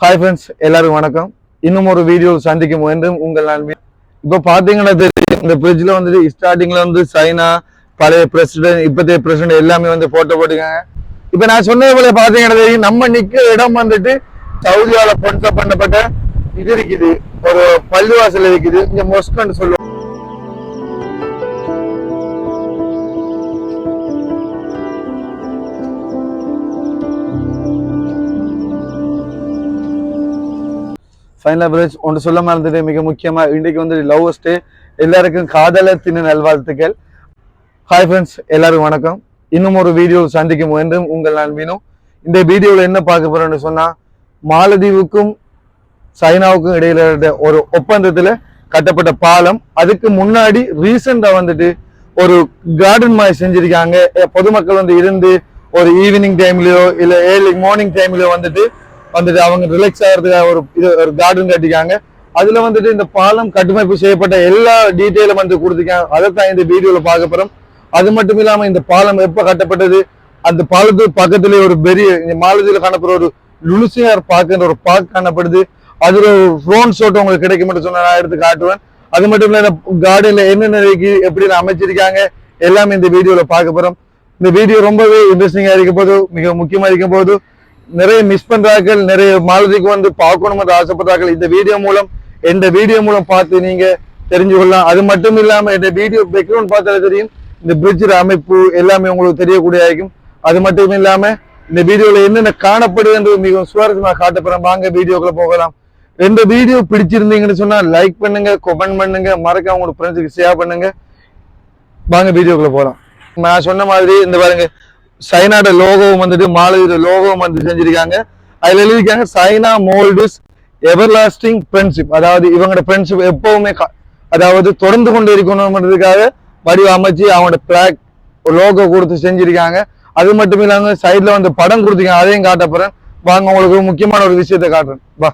Hi friends எல்லாரும் வணக்கம். இன்னும் ஒரு வீடியோ சந்திக்கும் வேண்டும் உங்கள் நான் இப்போ பார்த்தீங்கன்னா தெரியும் இந்த பிரிட்ஜில் வந்துட்டு ஸ்டார்டிங்ல வந்து சைனா பழைய பிரசிடென்ட் இப்போதைய பிரசிடென்ட் எல்லாமே வந்து போட்டோ போட்டுக்காங்க இப்போ நான் சொன்னது போல பார்த்தீங்கன்னா தெரியும் நம்ம நிற்கிற இடம் வந்துட்டு சவுதியாவில் பொருத்த பண்ணப்பட்ட இது இருக்குது. ஒரு பள்ளிவாசல் இருக்குது. இங்கே மொஸ்கன்னு சொல்லுவோம் ஃபைனல் பிரேஜ் ஒன்று சொல்ல மறந்துட்டு மிக முக்கியமா இன்றைக்கு வந்து லவ்வஸ்ட் எல்லாருக்கும் காதலர் தின நல்வாழ்த்துக்கள். ஹாய் ஃப்ரெண்ட்ஸ் எல்லாருக்கும் வணக்கம். இன்னும் ஒரு வீடியோ சந்திக்கும் என்றும் உங்கள் நான் மீனு இந்த வீடியோவில் என்ன பார்க்க போறோம்னு சொன்னா மாலதீவுக்கும் சைனாவுக்கும் இடையில ஒரு ஒப்பந்தத்துல கட்டப்பட்ட பாலம் அதுக்கு முன்னாடி ரீசெண்டா வந்துட்டு ஒரு கார்டன் மாதிரி செஞ்சிருக்காங்க. பொதுமக்கள் வந்து இருந்து ஒரு ஈவினிங் டைம்லயோ இல்லை ஏர்லி மார்னிங் டைம்லயோ வந்துட்டு வந்துட்டு அவங்க ரிலாக்ஸ் ஆகிறதுக்காக ஒரு இது ஒரு கார்டன் கட்டிக்காங்க அதுல வந்துட்டு இந்த பாலம் கட்டமைப்பு செய்யப்பட்ட எல்லா டீட்டெயிலும் வந்து கொடுத்துருக்காங்க. அதைத்தான் இந்த வீடியோவில் பார்க்க போறோம். அது மட்டும் இல்லாமல் இந்த பாலம் எப்போ கட்டப்பட்டது? அந்த பாலத்துக்கு பக்கத்துல ஒரு பெரிய இந்த மாலத்தீவுல காணப்படுற ஒரு லுலுசியார் பார்க்குன்ற ஒரு பார்க் காணப்படுது. அதுல ஒரு ட்ரோன் ஷோட் உங்களுக்கு கிடைக்கும் மட்டும் சொன்னா நான் எடுத்து காட்டுவேன். அது மட்டும் இல்லை இந்த கார்டனில் என்னென்ன எப்படி அமைச்சிருக்காங்க எல்லாமே இந்த வீடியோவில் பார்க்க போறோம். இந்த வீடியோ ரொம்பவே இன்ட்ரெஸ்டிங்காக இருக்க போது மிக முக்கியமா இருக்கும் போது நிறைய மிஸ் பண்றார்கள் நிறைய மாலதிக்கு வந்து பார்க்கணும் என்று ஆசைப்படுறார்கள். இந்த வீடியோ மூலம் இந்த வீடியோ மூலம் பார்த்து நீங்க தெரிஞ்சு கொள்ளலாம். அது மட்டும் இல்லாம இந்த வீடியோ பேக்ரவுண்ட் பார்த்தாலே தெரியும். இந்த பிரிட்ஜில் அமைப்பு எல்லாமே உங்களுக்கு தெரியக்கூடிய ஆகும் அது மட்டும் இல்லாம இந்த வீடியோல என்னென்ன காணப்படுது என்று மிகவும் சுவாரஸ்யமாக காட்டப்படுறோம் வாங்க வீடியோக்குள்ள போகலாம். இந்த வீடியோ பிடிச்சிருந்தீங்கன்னு சொன்னா லைக் பண்ணுங்க கமெண்ட் பண்ணுங்க. மறக்க உங்களோட ஃப்ரெண்ட்ஸுக்கு ஷேர் பண்ணுங்க. வாங்க வீடியோக்குள்ள போகலாம் நான் சொன்ன மாதிரி இந்த பாருங்க சைனாட லோகோவும் வந்துட்டு மாலவியோட லோகோவும் வந்து செஞ்சிருக்காங்க. அதுல எழுதியிருக்காங்க சைனா மோல்டிஸ் எவர்லாஸ்டிங் ஃப்ரெண்ட்ஷிப் அதாவது இவங்களோட ஃப்ரெண்ட்ஷிப் எப்பவுமே அதாவது தொடர்ந்து கொண்டு இருக்கணும்ன்றதுக்காக வடிவ அமைச்சு அவங்களோட பிளாக் லோகோ கொடுத்து செஞ்சிருக்காங்க. அது மட்டும் இல்லாம சைடில் வந்து படம் கொடுத்துருக்காங்க. அதையும் காட்ட போறேன். வாங்க உங்களுக்கு முக்கியமான ஒரு விஷயத்த காட்டுறேன். வா.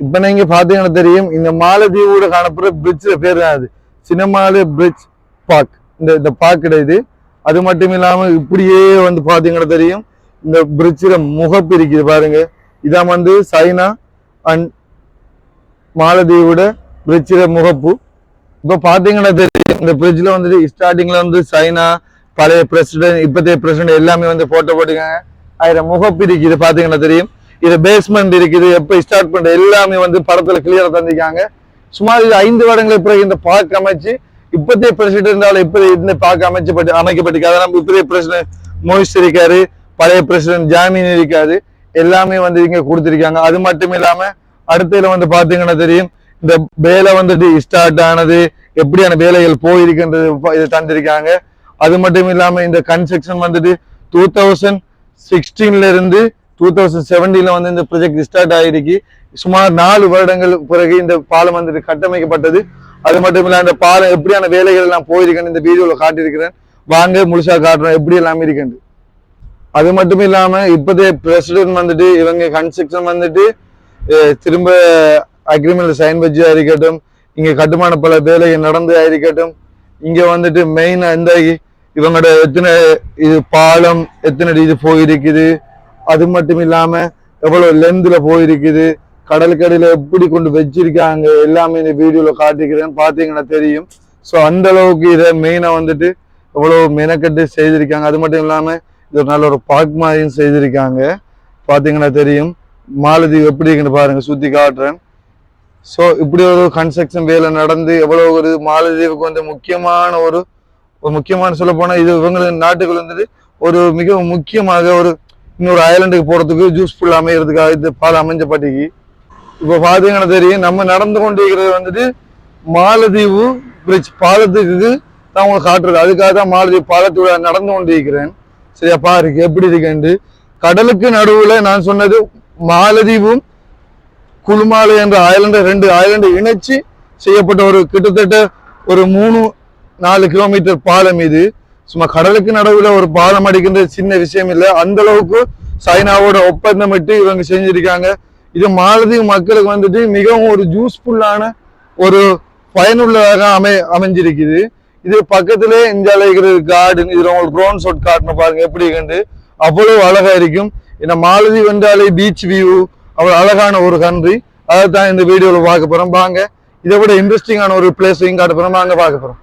இப்ப நீங்க பாத்தீங்கன்னா தெரியும் இந்த மாலத்தீவோட காணப்படுற பிரிட்ஜ் பேர் தான் அது. சினிமாலு பிரிட்ஜ் பார்க் இந்த இந்த பார்க் இது. அது மட்டும் இல்லாம இப்படியே வந்து பாத்தீங்கன்னா தெரியும். இந்த பிரிட்ஜில் முகப்பு இருக்குது பாருங்க. இதான் வந்து சைனா அண்ட் மாலதீவோட பிரிட்ஜில் முகப்பு. இப்போ பார்த்தீங்கன்னா தெரியும். இந்த பிரிட்ஜில் வந்துட்டு ஸ்டார்டிங்ல வந்து சைனா பழைய பிரசிடென்ட் இப்போதைய பிரசிடென்ட் எல்லாமே வந்து போட்டோ போட்டுக்காங்க அதில் முகப்பு இருக்குது பார்த்தீங்கன்னா தெரியும். இது பேஸ்மெண்ட் இருக்குது. எப்போ ஸ்டார்ட் பண்ணுற எல்லாமே வந்து படத்துல கிளியராக தந்திக்காங்க சுமார் இது ஐந்து வருடங்களுக்கு பிறகு இந்த பார்க் அமைச்சு இப்போதைய பிரசிடென்டால இப்போதைய இருந்து பார்க்க அமைச்சப்பட்டு அமைக்கப்பட்டிருக்கு. நம்ம இப்போதைய பிரசிடென்ட் மோயிஸ் இருக்காரு பழைய பிரசிடென்ட் ஜாமீன் இருக்காரு எல்லாமே வந்து இங்க கொடுத்திருக்காங்க. அது மட்டும் இல்லாம அடுத்ததுல வந்து பாத்தீங்கன்னா தெரியும் இந்த வேலை வந்துட்டு ஸ்டார்ட் ஆனது எப்படியான வேலைகள் போயிருக்குன்றது இதை இது தந்திருக்காங்க. அது மட்டும் இல்லாம இந்த கன்ஸ்ட்ரக்ஷன் வந்துட்டு டூ தௌசண்ட் சிக்ஸ்டீன்ல இருந்து டூ தௌசண்ட் செவன்டீன்ல வந்து இந்த ப்ரொஜெக்ட் ஸ்டார்ட் ஆயிருக்கு. சுமார் நாலு வருடங்கள் பிறகு இந்த பாலம் வந்துட்டு கட்டமைக்கப்பட்டது. அது மட்டும் இல்லாம இந்த பாலம் எப்படியான வேலைகள் எல்லாம் போயிருக்குன்னு இந்த வீடியோல காட்டியிருக்கிறேன். வாங்க முழுசா காட்டுறோம். எப்படி எல்லாம் இருக்குன்னு அது மட்டும் இல்லாம இப்போதைய பிரசிடென்ட் வந்துட்டு இவங்க கன்ஸ்ட்ரக்ஷன் வந்துட்டு திரும்ப அக்ரிமெண்ட் சைன் வச்சு இருக்கட்டும். இங்க கட்டுமான பல வேலைகள் நடந்து இருக்கட்டும். இங்க வந்துட்டு மெயினா இந்த இவங்களோட எத்தனை இது பாலம் எத்தனை இது போயிருக்குது. அது மட்டும் இல்லாம எவ்வளவு லென்த்ல போயிருக்குது. கடலுக்கடியில எப்படி கொண்டு வச்சிருக்காங்க எல்லாமே இந்த வீடியோவில் காட்டிக்கிறேன். பார்த்தீங்கன்னா தெரியும். ஸோ அந்த அளவுக்கு இதை மெயினாக வந்துட்டு எவ்வளோ மெனக்கட்டு செய்திருக்காங்க. அது மட்டும் இல்லாமல் இது ஒரு நல்ல ஒரு பார்க் மாதிரியும் செய்திருக்காங்க. பார்த்தீங்கன்னா தெரியும். மாலதீவு எப்படி இருக்குன்னு பாருங்கள் சுற்றி காட்டுறேன். ஸோ இப்படி ஒரு கன்ஸ்ட்ரக்ஷன் வேலை நடந்து எவ்வளோ ஒரு மாலதீவுக்கு வந்து முக்கியமான ஒரு ஒரு முக்கியமான சொல்ல போனால் இது இவங்களுக்கு நாட்டுகள் வந்துட்டு ஒரு மிக முக்கியமாக ஒரு இன்னொரு ஐலண்டுக்கு ஜூஸ் ஃபுல் அமைகிறதுக்காக இது பாலம் அமைஞ்சப்பட்டிக்கு இப்போ பாத்தீங்கன்னா தெரியும் நம்ம நடந்து கொண்டிருக்கிறது வந்துட்டு மாலதீவு பிரிட்ஜ் பாலத்துக்கு நான் உங்களுக்கு காட்டுறது. அதுக்காக தான் மாலதீவு பாலத்தோட நடந்து கொண்டிருக்கிறேன். சரியா பாருக்கு எப்படி இருக்குன்னு கடலுக்கு நடுவுல நான் சொன்னது மாலதீவும் குளுமாலை என்ற ஐலண்டை ரெண்டு ஐலண்டை இணைச்சு செய்யப்பட்ட ஒரு கிட்டத்தட்ட ஒரு மூணு நாலு கிலோமீட்டர் பாலம் இது. சும்மா கடலுக்கு நடுவுல ஒரு பாலம் அடிக்கின்ற சின்ன விஷயம் இல்லை. அந்த அளவுக்கு சைனாவோட ஒப்பந்தமிட்டு இவங்க செஞ்சிருக்காங்க. இது மாலத்தீவு மக்களுக்கு வந்துட்டு மிகவும் ஒரு யூஸ்ஃபுல்லான ஒரு பயனுள்ளதாக அமை அமைஞ்சிருக்குது. இது பக்கத்திலே இந்தியாவில் இருக்கிற கார்டன் இதில் உங்களுக்கு ட்ரோன் ஷாட் காட்டணும் பாருங்க எப்படி கண்டு அவ்வளவு அழகா இருக்கும். இந்த மாலதீவு என்றாலே பீச் வியூ அவ்வளவு அழகான ஒரு கண்ட்ரி அதை தான் இந்த வீடியோவில் பார்க்க போறோம். வாங்க. இதை விட இன்ட்ரெஸ்டிங்கான ஒரு பிளேஸையும் காட்ட போறோம். வாங்க பார்க்க போறோம்.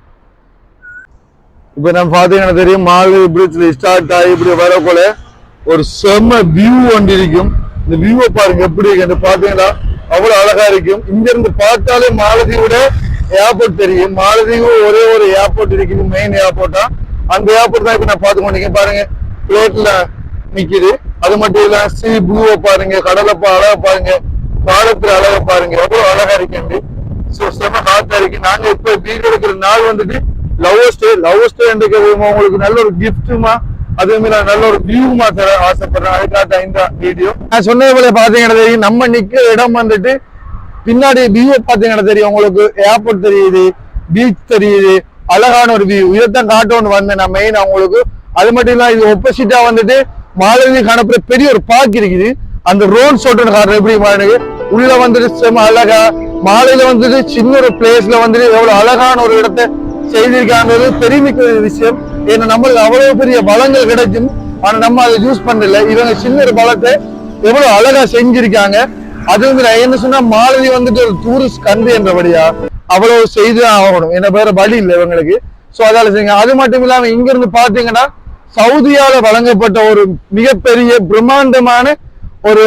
இப்ப நம்ம பாத்தீங்கன்னா தெரியும்? மாலதி பிரிட்ஜ்ல ஸ்டார்ட் ஆகி இப்படி வரக்குள்ள ஒரு செம்ம வியூ ஒன்று இருக்கும். இந்த வியூவை பாருங்க எப்படி இருக்கு? பாத்தீங்கன்னா அவ்வளவு அழகா இருக்கும் இங்க இருந்து பார்த்தாலே மாலதீவோட ஏர்போர்ட் தெரியும். மாலதீவு ஒரே ஒரு ஏர்போர்ட் இருக்குது மெயின் ஏர்போர்ட்டா அந்த ஏர்போர்ட் தான் இப்ப நான் பார்த்து கொண்டிருக்கேன். பாருங்க பிளேட்ல நிக்குது. அது மட்டும் இல்ல சி ப்ளூவை பாருங்க கடலை அழகா பாருங்க பாலத்துல அழகா பாருங்க. எவ்வளவு அழகா இருக்கு ஸோ செம்ம காத்தா இருக்கு. நாங்க இப்ப வீடு எடுக்கிற நாள் வந்துட்டு லவ்வஸ்ட் லவ்வஸ்ட் உங்களுக்கு நல்ல ஒரு கிஃப்ட்டுமா அதே மாதிரி நான் நல்ல ஒரு வியூமா தர ஆசைப்படுறேன். அதுக்காக இந்த வீடியோ நான் சொன்னது போல பாத்தீங்கன்னா தெரியும் நம்ம நிக்கிற இடம் வந்துட்டு பின்னாடி வியூ பாத்தீங்கன்னா தெரியும். உங்களுக்கு ஏர்போர்ட் தெரியுது பீச் தெரியுது அழகான ஒரு வியூ இதைத்தான் காட்டணும்னு வந்தேன் நான் மெயின் உங்களுக்கு. அது மட்டும் இல்லாம இது ஒப்போசிட்டா வந்துட்டு மாலவி காணப்படுற பெரிய ஒரு பார்க் இருக்குது. அந்த ரோட் ஷோட்டு காட்டுற எப்படி பாருங்க உள்ள வந்துட்டு செம அழகா மாலையில வந்துட்டு சின்ன ஒரு பிளேஸ்ல வந்துட்டு எவ்வளவு அழகான ஒரு இடத்தை செய்திருக்காங்கிறது பெருமிக்க ஒரு விஷயம். ஏன்னா நம்மளுக்கு அவ்வளவு பெரிய வளங்கள் கிடைக்கும். ஆனா நம்ம அதை யூஸ் பண்ணல. இவங்க சின்ன ஒரு பலத்தை எவ்வளவு அழகா செஞ்சிருக்காங்க. அது வந்து என்ன சொன்னா மாலதி வந்துட்டு ஒரு டூரிஸ்ட் கண்ட்ரி என்றபடியா அவ்வளவு செய்து ஆகணும். என்ன பேர வழி இல்லை இவங்களுக்கு. சோ அதால செய்யுங்க. அது மட்டும் இல்லாம இங்க இருந்து பாத்தீங்கன்னா சவுதியால வழங்கப்பட்ட ஒரு மிகப்பெரிய பிரம்மாண்டமான ஒரு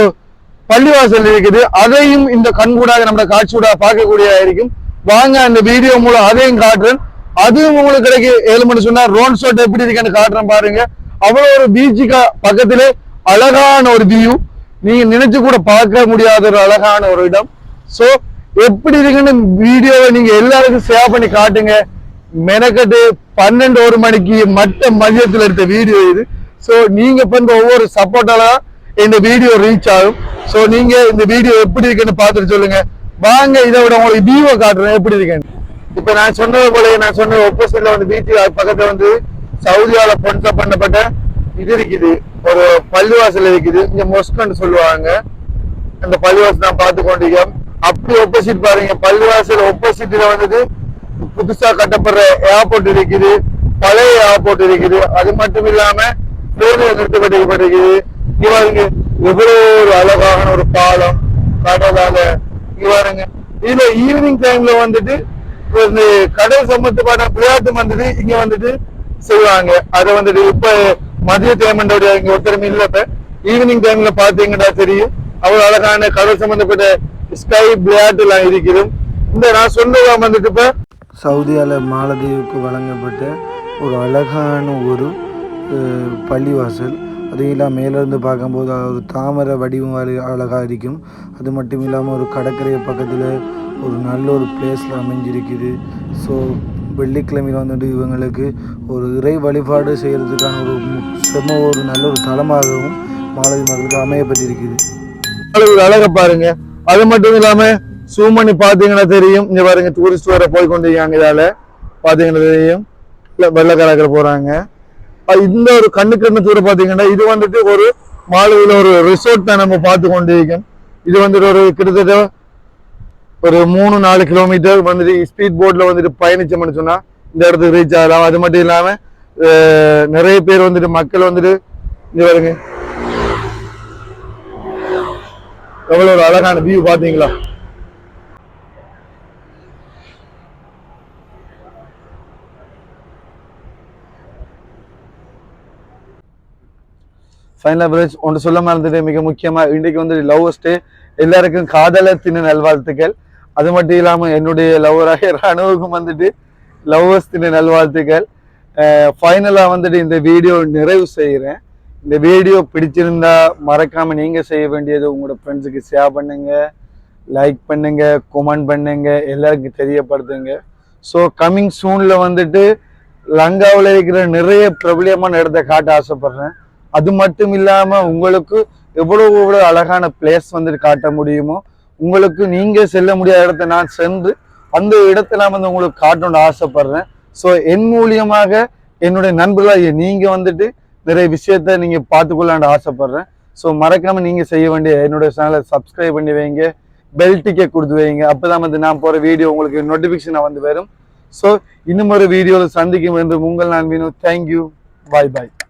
பள்ளிவாசல் இருக்குது. அதையும் இந்த கண்கூடாக நம்ம காட்சியூடாக பார்க்கக்கூடிய இருக்கும். வாங்க அந்த வீடியோ மூலம் அதையும் காட்டுறேன். அதுவும் உங்களுக்கு கிடைக்கு. ஏழு மணி சொன்னா ரோன் ஷோட் எப்படி இருக்குன்னு காட்டுறேன் பாருங்க. அவ்வளவு ஒரு பீச்சுக்கு பக்கத்திலே அழகான ஒரு வியூ நீங்க நினைச்சு கூட பார்க்க முடியாத ஒரு அழகான ஒரு இடம். சோ எப்படி இருக்குன்னு வீடியோவை நீங்க எல்லாருக்கும் ஷேர் பண்ணி காட்டுங்க. மெனக்கட்டு பன்னெண்டு ஒரு மணிக்கு மட்ட மதியத்தில் எடுத்த வீடியோ இது. ஸோ நீங்க பண்ற ஒவ்வொரு சப்போர்ட்டால இந்த வீடியோ ரீச் ஆகும். ஸோ நீங்க இந்த வீடியோ எப்படி இருக்குன்னு பார்த்துட்டு சொல்லுங்க. வாங்க இதை விட உங்களுக்கு வியூவை காட்டுறேன். எப்படி இருக்குன்னு. இப்ப நான் சொன்னது போல நான் சொன்ன ஒப்போசிட்ல வந்து வீட்டு பக்கத்துல வந்து சவுதியால பொன்ச பண்ணப்பட்ட இது இருக்குது. ஒரு பள்ளிவாசல் இருக்குது. இங்க மொஸ்கன்னு சொல்லுவாங்க. அந்த பள்ளிவாசல் நான் பார்த்து கொண்டிருக்கோம் அப்படி ஒப்போசிட் பாருங்க. பள்ளிவாசல் ஒப்போசிட்ல வந்துட்டு புதுசா கட்டப்படுற ஏர்போர்ட் இருக்குது. பழைய ஏர்போர்ட் இருக்குது. அது மட்டும் இல்லாம பேருந்து நிறுத்தப்பட்டிருக்குது இங்க எவ்வளவு ஒரு அழகான ஒரு பாலம் கடலால இவருங்க இதுல ஈவினிங் டைம்ல வந்துட்டு இந்த கடல் சம்பந்தமான விளையாட்டு வந்துட்டு இங்க வந்துட்டு செய்வாங்க. அதை வந்துட்டு இப்ப மதிய டைமண்டோட இங்க ஒருத்தரும் இல்லப்ப ஈவினிங் டைம்ல பாத்தீங்கன்னா தெரியும். அவ்வளவு அழகான கடல் சம்பந்தப்பட்ட ஸ்கை விளையாட்டு எல்லாம் இருக்குது இந்த நான் சொன்னதா வந்துட்டு இப்ப சவுதியால மாலதீவுக்கு வழங்கப்பட்ட ஒரு அழகான ஒரு அஹ், பள்ளிவாசல். அதையெல்லாம் மேலேருந்து பார்க்கும்போது ஒரு தாமரை வடிவம் அழகாக அழகா இருக்கும். அது மட்டும் இல்லாமல் ஒரு கடற்கரை பக்கத்தில் ஒரு நல்ல ஒரு பிளேஸில் அமைஞ்சிருக்குது. ஸோ வெள்ளிக்கிழமையில் வந்துட்டு இவங்களுக்கு ஒரு இறை வழிபாடு செய்கிறதுக்கான ஒரு செம்ம ஒரு நல்ல ஒரு தளமாகவும் மாலதி மக்களுக்கு அமையப்பட்டிருக்குது. அளவு அழக பாருங்க. அது மட்டும் இல்லாமல் zoom பண்ணி தெரியும். இங்கே பாருங்க டூரிஸ்ட் வர போய் கொண்டிருக்காங்க இதால். பார்த்தீங்கன்னா தெரியும். இல்லை வெள்ளை போகிறாங்க இந்த ஒரு கண்ணு கண்ணு தூரம் பார்த்தீங்கன்னா இது வந்துட்டு ஒரு மாலவியில் ஒரு ரிசோர்ட் தான் நம்ம பார்த்து கொண்டிருக்கோம் இது வந்துட்டு ஒரு கிட்டத்தட்ட ஒரு மூணு நாலு கிலோமீட்டர் வந்துட்டு ஸ்பீட் போட்ல வந்துட்டு பயணிச்சோம்னு சொன்னா இந்த இடத்துக்கு ரீச் ஆகலாம். அது மட்டும் இல்லாம நிறைய பேர் வந்துட்டு மக்கள் வந்துட்டு இங்க வருங்க எவ்வளவு ஒரு அழகான வியூ பாத்தீங்களா ஃபைனல் பிரதர்ஸ் ஒன்று சொல்ல மறந்துட்டு மிக முக்கியமாக இன்றைக்கு வந்து ஸ்டே எல்லாருக்கும் காதலத்தின நல்வாழ்த்துக்கள். அது மட்டும் இல்லாமல் என்னுடைய லவ்வராக அணுவுக்கும் வந்துட்டு லவ்வர்ஸ் தின நல்வாழ்த்துக்கள். ஃபைனலாக வந்துட்டு இந்த வீடியோ நிறைவு செய்கிறேன் இந்த வீடியோ பிடிச்சிருந்தா மறக்காமல் நீங்கள் செய்ய வேண்டியது உங்களோட ஃப்ரெண்ட்ஸுக்கு ஷேர் பண்ணுங்கள் லைக் பண்ணுங்க கமெண்ட் பண்ணுங்க எல்லாருக்கும் தெரியப்படுத்துங்க. ஸோ கம்மிங் சூனில் வந்துட்டு லங்காவில் இருக்கிற நிறைய பிரபலியமான இடத்த காட்ட ஆசைப்படுறேன். அது மட்டும் இல்லாமல் உங்களுக்கு எவ்வளோ எவ்வளோ அழகான பிளேஸ் வந்துட்டு காட்ட முடியுமோ உங்களுக்கு நீங்கள் செல்ல முடியாத இடத்த நான் சென்று அந்த இடத்த நான் வந்து உங்களுக்கு காட்டணும்னு ஆசைப்படுறேன். ஸோ என் மூலியமாக என்னுடைய நண்பர்களாக நீங்கள் வந்துட்டு நிறைய விஷயத்த நீங்கள் பார்த்துக்கொள்ளான்னு ஆசைப்படுறேன். ஸோ மறக்காமல் நீங்கள் செய்ய வேண்டிய என்னுடைய சேனலை சப்ஸ்கிரைப் பண்ணி வைங்க. பெல் டிக்கெட் கொடுத்து வைங்க. அப்போ தான் வந்து நான் போகிற வீடியோ உங்களுக்கு நோட்டிஃபிகேஷனாக வந்து வரும். ஸோ இன்னும் ஒரு வீடியோவில் சந்திக்கும் என்று உங்கள் நான் வேணும் தேங்க்யூ பாய் பாய்